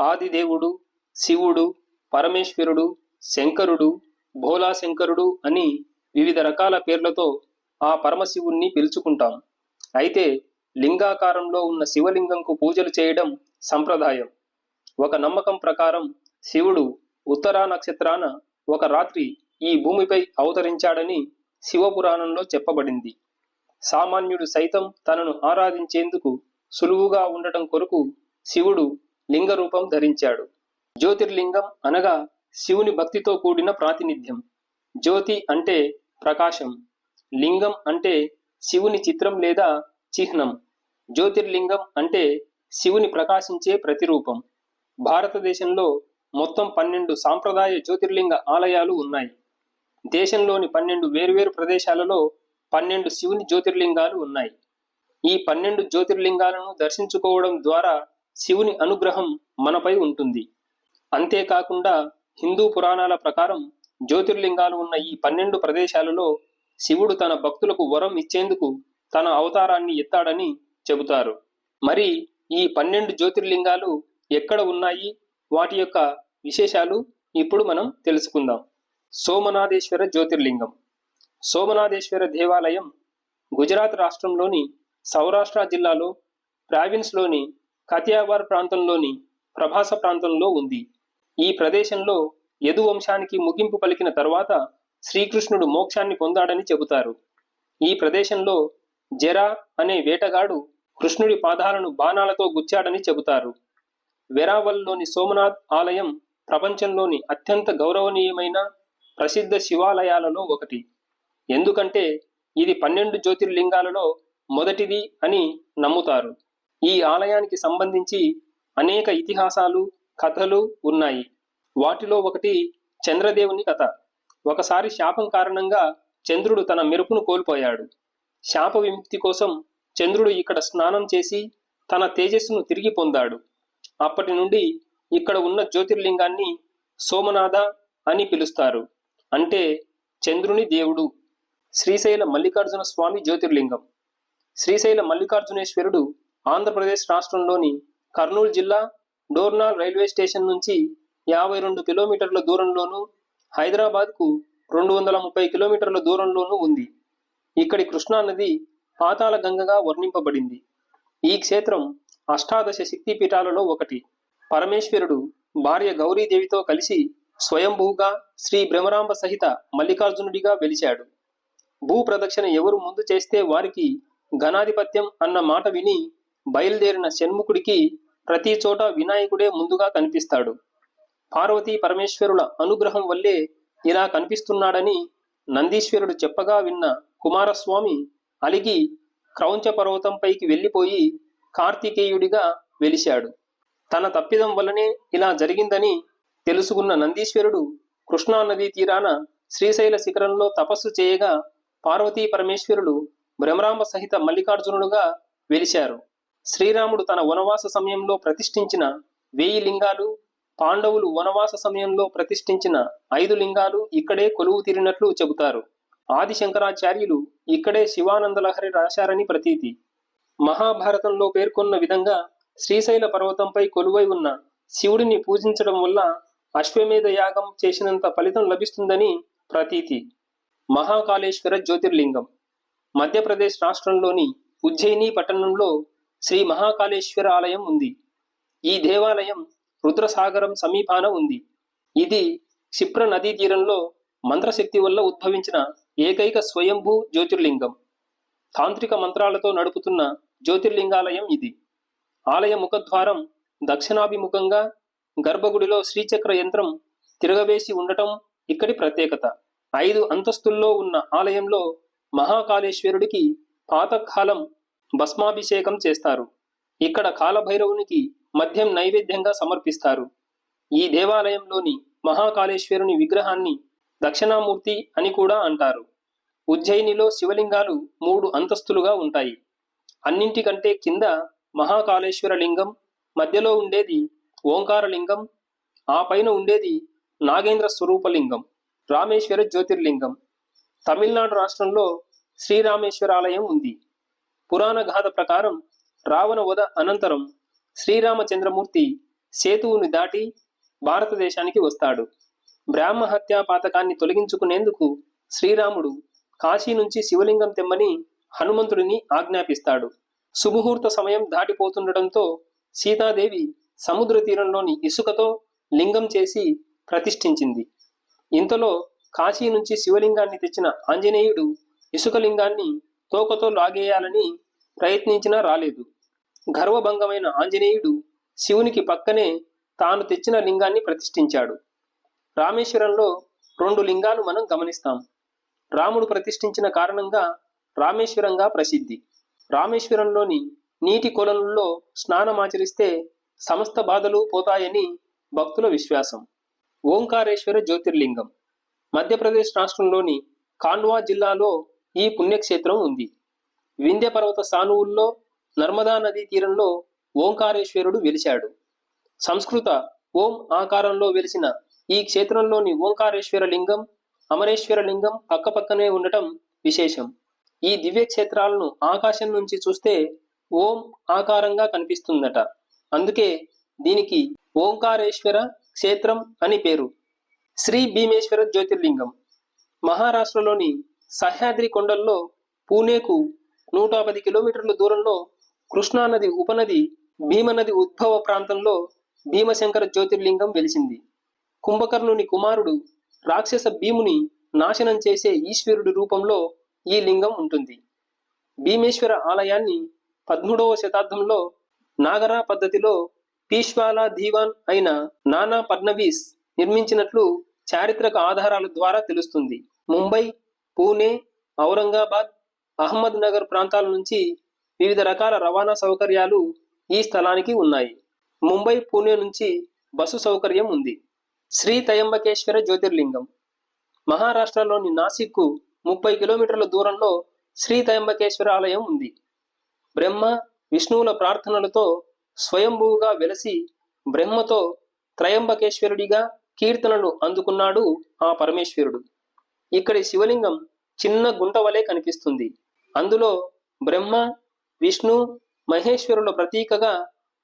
ఆదిదేవుడు శివుడు పరమేశ్వరుడు శంకరుడు భోలా శంకరుడు అని వివిధ రకాల పేర్లతో ఆ పరమశివుణ్ణి పిలుచుకుంటాం. అయితే లింగాకారంలో ఉన్న శివలింగంకు పూజలు చేయడం సంప్రదాయం. ఒక నమ్మకం ప్రకారం శివుడు ఉత్తరా నక్షత్రాన ఒక రాత్రి ఈ భూమిపై అవతరించాడని శివపురాణంలో చెప్పబడింది. సామాన్యుడు సైతం తనను ఆరాధించేందుకు సులువుగా ఉండటం కొరకు శివుడు లింగ రూపం ధరించాడు. జ్యోతిర్లింగం అనగా శివుని భక్తితో కూడిన ప్రాతినిధ్యం. జ్యోతి అంటే ప్రకాశం. లింగం అంటే శివుని చిత్రం లేదా చిహ్నం. జ్యోతిర్లింగం అంటే శివుని ప్రకాశించే ప్రతిరూపం. భారతదేశంలో మొత్తం పన్నెండు సాంప్రదాయ జ్యోతిర్లింగ ఆలయాలు ఉన్నాయి. దేశంలోని పన్నెండు వేర్వేరు ప్రదేశాలలో పన్నెండు శివుని జ్యోతిర్లింగాలు ఉన్నాయి. ఈ పన్నెండు జ్యోతిర్లింగాలను దర్శించుకోవడం ద్వారా శివుని అనుగ్రహం మనపై ఉంటుంది. అంతేకాకుండా హిందూ పురాణాల ప్రకారం జ్యోతిర్లింగాలు ఉన్న ఈ పన్నెండు ప్రదేశాలలో శివుడు తన భక్తులకు వరం ఇచ్చేందుకు తన అవతారాన్ని ఎత్తాడని చెబుతారు. మరి ఈ పన్నెండు జ్యోతిర్లింగాలు ఎక్కడ ఉన్నాయి? వాటి యొక్క విశేషాలు ఇప్పుడు మనం తెలుసుకుందాం. సోమనాథేశ్వర జ్యోతిర్లింగం. సోమనాథేశ్వర దేవాలయం గుజరాత్ రాష్ట్రంలోని సౌరాష్ట్ర జిల్లాలో ప్రావిన్స్లోని కతియావార్ ప్రాంతంలోని ప్రభాస ప్రాంతంలో ఉంది. ఈ ప్రదేశంలో యదు వంశానికి ముగింపు పలికిన తరువాత శ్రీకృష్ణుడు మోక్షాన్ని పొందాడని చెబుతారు. ఈ ప్రదేశంలో జరా అనే వేటగాడు కృష్ణుడి పాదాలను బాణాలతో గుచ్చాడని చెబుతారు. వెరావల్లోని సోమనాథ్ ఆలయం ప్రపంచంలోని అత్యంత గౌరవనీయమైన ప్రసిద్ధ శివాలయాలలో ఒకటి. ఎందుకంటే ఇది పన్నెండు జ్యోతిర్లింగాలలో మొదటిది అని నమ్ముతారు. ఈ ఆలయానికి సంబంధించి అనేక ఇతిహాసాలు కథలు ఉన్నాయి. వాటిలో ఒకటి చంద్రదేవుని కథ. ఒకసారి శాపం కారణంగా చంద్రుడు తన మెరుపును కోల్పోయాడు. శాప విముక్తి కోసం చంద్రుడు ఇక్కడ స్నానం చేసి తన తేజస్సును తిరిగి పొందాడు. అప్పటి నుండి ఇక్కడ ఉన్న జ్యోతిర్లింగాన్ని సోమనాథ అని పిలుస్తారు. అంటే చంద్రుని దేవుడు. శ్రీశైల మల్లికార్జున స్వామి జ్యోతిర్లింగం. శ్రీశైల మల్లికార్జునేశ్వరుడు ఆంధ్రప్రదేశ్ రాష్ట్రంలోని కర్నూలు జిల్లా డోర్నాల్ రైల్వే స్టేషన్ నుంచి యాభై రెండు కిలోమీటర్ల దూరంలోనూ హైదరాబాద్కు రెండు వందల ముప్పై కిలోమీటర్ల దూరంలోనూ ఉంది. ఇక్కడి కృష్ణా నది పాతాళ గంగగా వర్ణింపబడింది. ఈ క్షేత్రం అష్టాదశ శక్తి పీఠాలలో ఒకటి. పరమేశ్వరుడు భార్య గౌరీదేవితో కలిసి స్వయంభూగా శ్రీ భ్రమరాంబ సహిత మల్లికార్జునుడిగా వెలిశాడు. భూ ప్రదక్షిణ ఎవరు ముందు చేస్తే వారికి ఘనాధిపత్యం అన్న మాట విని బయలుదేరిన షణ్ముఖుడికి ప్రతి చోట వినాయకుడే ముందుగా కనిపిస్తాడు. పార్వతీ పరమేశ్వరుల అనుగ్రహం వల్లే ఇలా కనిపిస్తున్నాడని నందీశ్వరుడు చెప్పగా విన్న కుమారస్వామి అలిగి క్రౌంచ పర్వతంపైకి వెళ్ళిపోయి కార్తికేయుడిగా వెలిశాడు. తన తప్పిదం వల్లనే ఇలా జరిగిందని తెలుసుకున్న నందీశ్వరుడు కృష్ణా నదీ తీరాన శ్రీశైల శిఖరంలో తపస్సు చేయగా పార్వతీ పరమేశ్వరులు భ్రమరాంబ సహిత మల్లికార్జునుడుగా వెలిశారు. శ్రీరాముడు తన వనవాస సమయంలో ప్రతిష్ఠించిన వేయి లింగాలు పాండవులు వనవాస సమయంలో ప్రతిష్ఠించిన ఐదు లింగాలు ఇక్కడే కొలువు తీరినట్లు చెబుతారు. ఆది శంకరాచార్యులు ఇక్కడే శివానందలహరి రాశారని ప్రతీతి. మహాభారతంలో పేర్కొన్న విధంగా శ్రీశైల పర్వతంపై కొలువై ఉన్న శివుడిని పూజించడం వల్ల అశ్వమేధ యాగం చేసినంత ఫలితం లభిస్తుందని ప్రతీతి. మహాకాళేశ్వర జ్యోతిర్లింగం. మధ్యప్రదేశ్ రాష్ట్రంలోని ఉజ్జయిని పట్టణంలో శ్రీ మహాకాళేశ్వర ఆలయం ఉంది. ఈ దేవాలయం రుద్రసాగరం సమీపాన ఉంది. ఇది క్షిప్ర నదీ తీరంలో మంత్రశక్తి వల్ల ఉద్భవించిన ఏకైక స్వయంభూ జ్యోతిర్లింగం. తాంత్రిక మంత్రాలతో నడుపుతున్న జ్యోతిర్లింగాలయం ఇది. ఆలయ ముఖద్వారం దక్షిణాభిముఖంగా గర్భగుడిలో శ్రీచక్ర యంత్రం తిరగవేసి ఉండటం ఇక్కడి ప్రత్యేకత. ఐదు అంతస్తుల్లో ఉన్న ఆలయంలో మహాకాళేశ్వరుడికి పాతకాలం భస్మాభిషేకం చేస్తారు. ఇక్కడ కాలభైరవునికి మద్యం నైవేద్యంగా సమర్పిస్తారు. ఈ దేవాలయంలోని మహాకాళేశ్వరుని విగ్రహాన్ని దక్షిణామూర్తి అని కూడా అంటారు. ఉజ్జయినిలో శివలింగాలు మూడు అంతస్తులుగా ఉంటాయి. అన్నింటికంటే కింద మహాకాళేశ్వర లింగం మధ్యలో ఉండేది ఓంకారలింగం ఆ పైన ఉండేది నాగేంద్ర స్వరూపలింగం రామేశ్వర జ్యోతిర్లింగం. తమిళనాడు రాష్ట్రంలో శ్రీరామేశ్వర ఆలయం ఉంది. పురాణగాథ ప్రకారం రావణ వధ అనంతరం శ్రీరామచంద్రమూర్తి సేతువుని దాటి భారతదేశానికి వస్తాడు. బ్రాహ్మ హత్యా పాతకాన్ని తొలగించుకునేందుకు శ్రీరాముడు కాశీ నుంచి శివలింగం తెమ్మని హనుమంతుడిని ఆజ్ఞాపిస్తాడు. సుముహూర్త సమయం దాటిపోతుండటంతో సీతాదేవి సముద్ర తీరంలోని ఇసుకతో లింగం చేసి ప్రతిష్ఠించింది. ఇంతలో కాశీ నుంచి శివలింగాన్ని తెచ్చిన ఆంజనేయుడు ఇసుకలింగాన్ని తోకతో లాగేయాలని ప్రయత్నించినా రాలేదు. గర్వభంగమైన ఆంజనేయుడు శివునికి పక్కనే తాను తెచ్చిన లింగాన్ని ప్రతిష్ఠించాడు. రామేశ్వరంలో రెండు లింగాలు మనం గమనిస్తాం. రాముడు ప్రతిష్ఠించిన కారణంగా రామేశ్వరంగా ప్రసిద్ధి. రామేశ్వరంలోని నీటి కొలనుల్లో స్నానమాచరిస్తే సమస్త బాధలు పోతాయని భక్తుల విశ్వాసం. ఓంకారేశ్వర జ్యోతిర్లింగం. మధ్యప్రదేశ్ రాష్ట్రంలోని కాన్వా జిల్లాలో ఈ పుణ్యక్షేత్రం ఉంది. వింధ్య పర్వత సానువుల్లో నర్మదా నదీ తీరంలో ఓంకారేశ్వరుడు వెలిశాడు. సంస్కృత ఓం ఆకారంలో వెలిసిన ఈ క్షేత్రంలోని ఓంకారేశ్వర లింగం అమరేశ్వర లింగం పక్కపక్కనే ఉండటం విశేషం. ఈ దివ్య క్షేత్రాలను ఆకాశం నుంచి చూస్తే ఓం ఆకారంగా కనిపిస్తుందట. అందుకే దీనికి ఓంకారేశ్వర క్షేత్రం అని పేరు. శ్రీ భీమేశ్వర జ్యోతిర్లింగం. మహారాష్ట్రలోని సహ్యాద్రి కొండల్లో పూణేకు నూట పది కిలోమీటర్ల దూరంలో కృష్ణానది ఉపనది భీమనది ఉద్భవ ప్రాంతంలో భీమశంకర జ్యోతిర్లింగం వెలిసింది. కుంభకర్ణుని కుమారుడు రాక్షస భీముని నాశనం చేసే ఈశ్వరుడి రూపంలో ఈ లింగం ఉంటుంది. భీమేశ్వర ఆలయాన్ని పదమూడవ శతాబ్దంలో నాగరా పద్ధతిలో పీష్వాలా దీవాన్ అయిన నానా ఫడ్నవీస్ నిర్మించినట్లు చారిత్రక ఆధారాల ద్వారా తెలుస్తుంది. ముంబై పూణే ఔరంగాబాద్ అహ్మద్ నగర్ ప్రాంతాల నుంచి వివిధ రకాల రవాణా సౌకర్యాలు ఈ స్థలానికి ఉన్నాయి. ముంబై పూణే నుంచి బస్సు సౌకర్యం ఉంది. శ్రీ తయంబకేశ్వర జ్యోతిర్లింగం. మహారాష్ట్రలోని నాసిక్కు ముప్పై కిలోమీటర్ల దూరంలో శ్రీ తయంబకేశ్వర ఆలయం ఉంది. బ్రహ్మ విష్ణువుల ప్రార్థనలతో స్వయంభూగా వెలసి బ్రహ్మతో త్రయంబకేశ్వరుడిగా కీర్తనలు అందుకున్నాడు ఆ పరమేశ్వరుడు. ఇక్కడి శివలింగం చిన్న గుంట వలె కనిపిస్తుంది. అందులో బ్రహ్మ విష్ణు మహేశ్వరుల ప్రతీకగా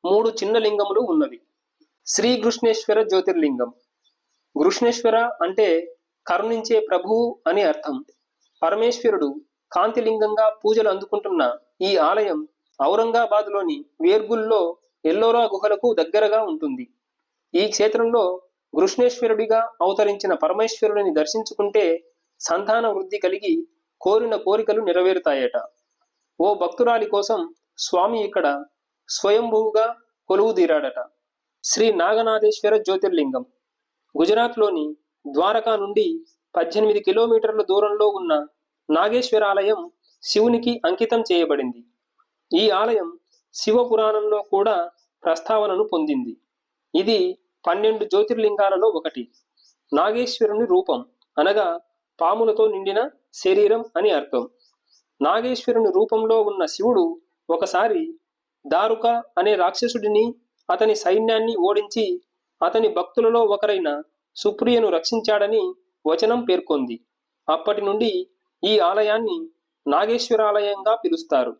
మూడు చిన్న లింగములు ఉన్నవి. శ్రీ కృష్ణేశ్వర జ్యోతిర్లింగం. కృష్ణేశ్వర అంటే కరుణించే ప్రభువు అని అర్థం. పరమేశ్వరుడు కాంతిలింగంగా పూజలు అందుకుంటున్న ఈ ఆలయం ఔరంగాబాద్లోని వేర్గుల్లో ఎల్లోరా గుహలకు దగ్గరగా ఉంటుంది. ఈ క్షేత్రంలో కృష్ణేశ్వరుడిగా అవతరించిన పరమేశ్వరుడిని దర్శించుకుంటే సంతాన వృద్ధి కలిగి కోరిన కోరికలు నెరవేరుతాయట. ఓ భక్తురాలి కోసం స్వామి ఇక్కడ స్వయంభువుగా కొలువుదీరాడట శ్రీ నాగనాథేశ్వర జ్యోతిర్లింగం. గుజరాత్లోని ద్వారకా నుండి పద్దెనిమిది కిలోమీటర్ల దూరంలో ఉన్న నాగేశ్వర ఆలయం శివునికి అంకితం చేయబడింది. ఈ ఆలయం శివ పురాణంలో కూడా ప్రస్తావనను పొందింది. ఇది పన్నెండు జ్యోతిర్లింగాలలో ఒకటి. నాగేశ్వరుని రూపం అనగా పాములతో నిండిన శరీరం అని అర్థం. నాగేశ్వరుని రూపంలో ఉన్న శివుడు ఒకసారి దారుక అనే రాక్షసుడిని అతని సైన్యాన్ని ఓడించి అతని భక్తులలో ఒకరైన సుప్రియను రక్షించాడని వచనం పేర్కొంది. అప్పటి నుండి ఈ ఆలయాన్ని నాగేశ్వరాలయంగా పిలుస్తారు.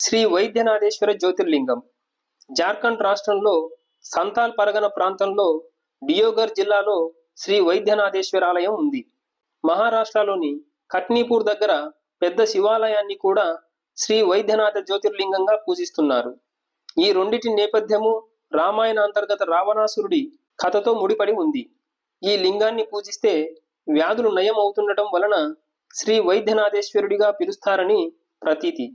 శ్రీ వైద్యనాథేశ్వర జ్యోతిర్లింగం. జార్ఖండ్ రాష్ట్రంలో సంతాల్ పరగన ప్రాంతంలో డియోగర్ జిల్లాలో శ్రీ వైద్యనాథేశ్వర ఆలయం ఉంది. మహారాష్ట్రలోని కట్నీపూర్ దగ్గర పెద్ద శివాలయాన్ని కూడా శ్రీ వైద్యనాథ జ్యోతిర్లింగంగా పూజిస్తున్నారు. ఈ రెండిటి నేపథ్యము రామాయణ అంతర్గత రావణాసురుడి కథతో ముడిపడి ఉంది. ఈ లింగాన్ని పూజిస్తే వ్యాధులు నయం అవుతుండటం వలన శ్రీ వైద్యనాథేశ్వరుడిగా పిలుస్తారని ప్రతీతి.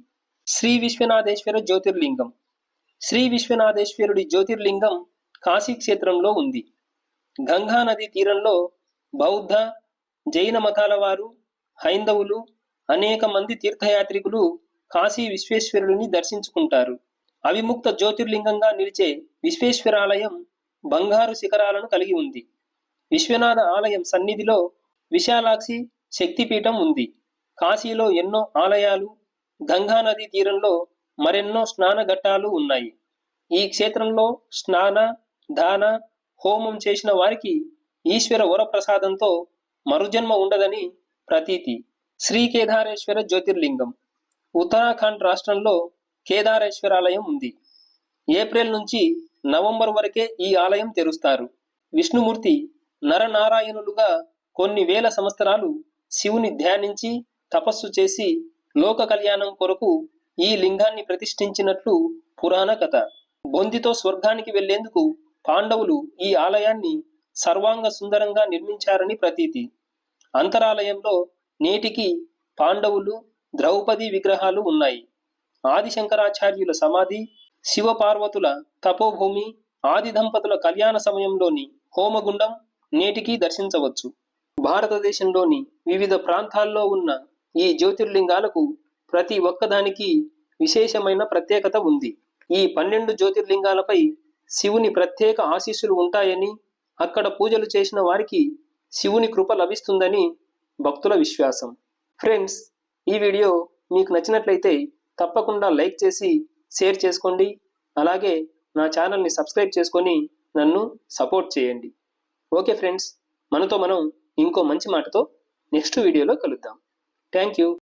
శ్రీ విశ్వనాథేశ్వర జ్యోతిర్లింగం. శ్రీ విశ్వనాథేశ్వరుడి జ్యోతిర్లింగం కాశీ క్షేత్రంలో ఉంది. గంగా నది తీరంలో బౌద్ధ జైన మతాల వారు హైందవులు అనేక మంది తీర్థయాత్రికులు కాశీ విశ్వేశ్వరుడిని దర్శించుకుంటారు. అవిముక్త జ్యోతిర్లింగంగా నిలిచే విశ్వేశ్వరాలయం బంగారు శిఖరాలను కలిగి ఉంది. విశ్వనాథ ఆలయం సన్నిధిలో విశాలాక్షి శక్తిపీఠం ఉంది. కాశీలో ఎన్నో ఆలయాలు గంగా నది తీరంలో మరెన్నో స్నాన ఘట్టాలు ఉన్నాయి. ఈ క్షేత్రంలో స్నాన దాన హోమం చేసిన వారికి ఈశ్వర వరప్రసాదంతో మరుజన్మ ఉండదని ప్రతీతి. శ్రీ కేదారేశ్వర జ్యోతిర్లింగం. ఉత్తరాఖండ్ రాష్ట్రంలో కేదారేశ్వరాలయం ఉంది. ఏప్రిల్ నుంచి నవంబర్ వరకే ఈ ఆలయం తెరుస్తారు. విష్ణుమూర్తి నరనారాయణులుగా కొన్ని వేల సంవత్సరాలు శివుని ధ్యానించి తపస్సు చేసి లోక కళ్యాణం కొరకు ఈ లింగాన్ని ప్రతిష్ఠించినట్లు పురాణ కథ. బొందితో స్వర్గానికి వెళ్ళేందుకు పాండవులు ఈ ఆలయాన్ని సర్వాంగ సుందరంగా నిర్మించారని ప్రతీతి. అంతరాలయంలో నేటికి పాండవులు ద్రౌపది విగ్రహాలు ఉన్నాయి. ఆదిశంకరాచార్యుల సమాధి శివపార్వతుల తపోభూమి ఆది దంపతుల కళ్యాణ సమయంలోని హోమగుండం నేటికి దర్శించవచ్చు. భారతదేశంలోని వివిధ ప్రాంతాల్లో ఉన్న ఈ జ్యోతిర్లింగాలకు ప్రతి ఒక్కదానికి విశేషమైన ప్రత్యేకత ఉంది. ఈ పన్నెండు జ్యోతిర్లింగాలపై శివుని ప్రత్యేక ఆశీస్సులు ఉంటాయని అక్కడ పూజలు చేసిన వారికి శివుని కృప లభిస్తుందని భక్తుల విశ్వాసం. ఫ్రెండ్స్ ఈ వీడియో మీకు నచ్చినట్లయితే తప్పకుండా లైక్ చేసి షేర్ చేసుకోండి. అలాగే నా ఛానల్ని సబ్స్క్రైబ్ చేసుకొని నన్ను సపోర్ట్ చేయండి. ఓకే ఫ్రెండ్స్ మనతో మనం ఇంకో మంచి మాటతో నెక్స్ట్ వీడియోలో కలుద్దాం. Thank you